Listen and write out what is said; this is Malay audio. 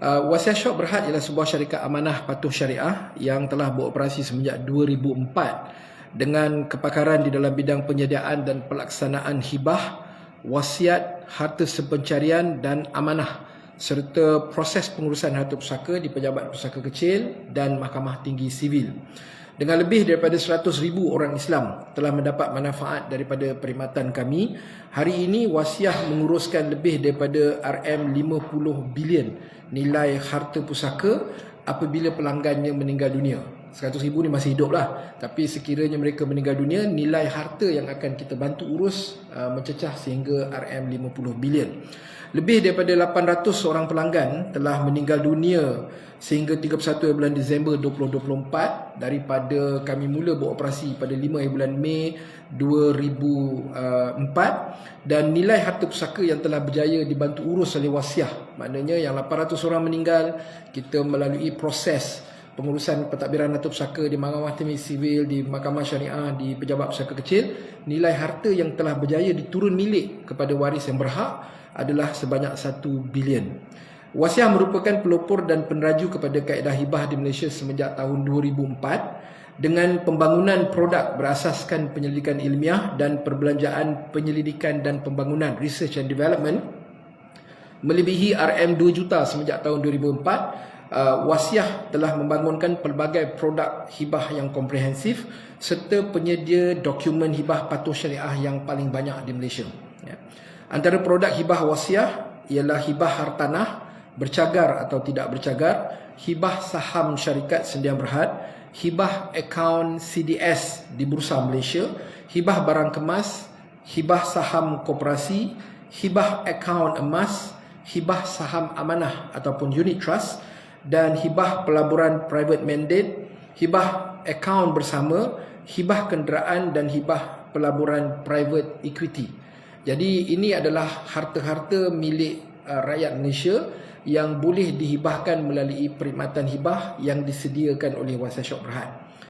Uh, Wasiat Shop Berhad ialah sebuah syarikat amanah patuh syariah yang telah beroperasi semenjak 2004 dengan kepakaran di dalam bidang penyediaan dan pelaksanaan hibah, wasiat, harta sepencarian dan amanah serta proses pengurusan harta pusaka di Pejabat Pusaka Kecil dan Mahkamah Tinggi Sivil. Dengan lebih daripada 100 ribu orang Islam telah mendapat manfaat daripada perkhidmatan kami, hari ini Wasiah menguruskan lebih daripada RM50 bilion nilai harta pusaka apabila pelanggannya meninggal dunia. 100 ribu ni masih hidup lah. Tapi sekiranya mereka meninggal dunia, nilai harta yang akan kita bantu urus uh, mencecah sehingga RM50 bilion. Lebih daripada 800 orang pelanggan telah meninggal dunia sehingga 31 bulan Disember 2024 daripada kami mula beroperasi pada 5 bulan Mei 2004 dan nilai harta pusaka yang telah berjaya dibantu urus oleh wasiah maknanya yang 800 orang meninggal kita melalui proses pengurusan pentadbiran harta pusaka di Mahkamah Tinggi Sivil, di Mahkamah Syariah, di Pejabat Pusaka Kecil, nilai harta yang telah berjaya diturun milik kepada waris yang berhak adalah sebanyak 1 bilion. Wasiah merupakan pelopor dan peneraju kepada kaedah hibah di Malaysia semenjak tahun 2004 dengan pembangunan produk berasaskan penyelidikan ilmiah dan perbelanjaan penyelidikan dan pembangunan research and development melebihi RM2 juta semenjak tahun 2004 Uh, wasiah telah membangunkan pelbagai produk hibah yang komprehensif serta penyedia dokumen hibah patuh syariah yang paling banyak di Malaysia. Ya. Antara produk hibah wasiah ialah hibah hartanah bercagar atau tidak bercagar, hibah saham syarikat sendian berhad, hibah akaun CDS di Bursa Malaysia, hibah barang kemas, hibah saham koperasi, hibah akaun emas, hibah saham amanah ataupun unit trust dan hibah pelaburan private mandate, hibah akaun bersama, hibah kenderaan dan hibah pelaburan private equity. Jadi ini adalah harta-harta milik uh, rakyat Malaysia yang boleh dihibahkan melalui perkhidmatan hibah yang disediakan oleh Wasiat Syok Berhad.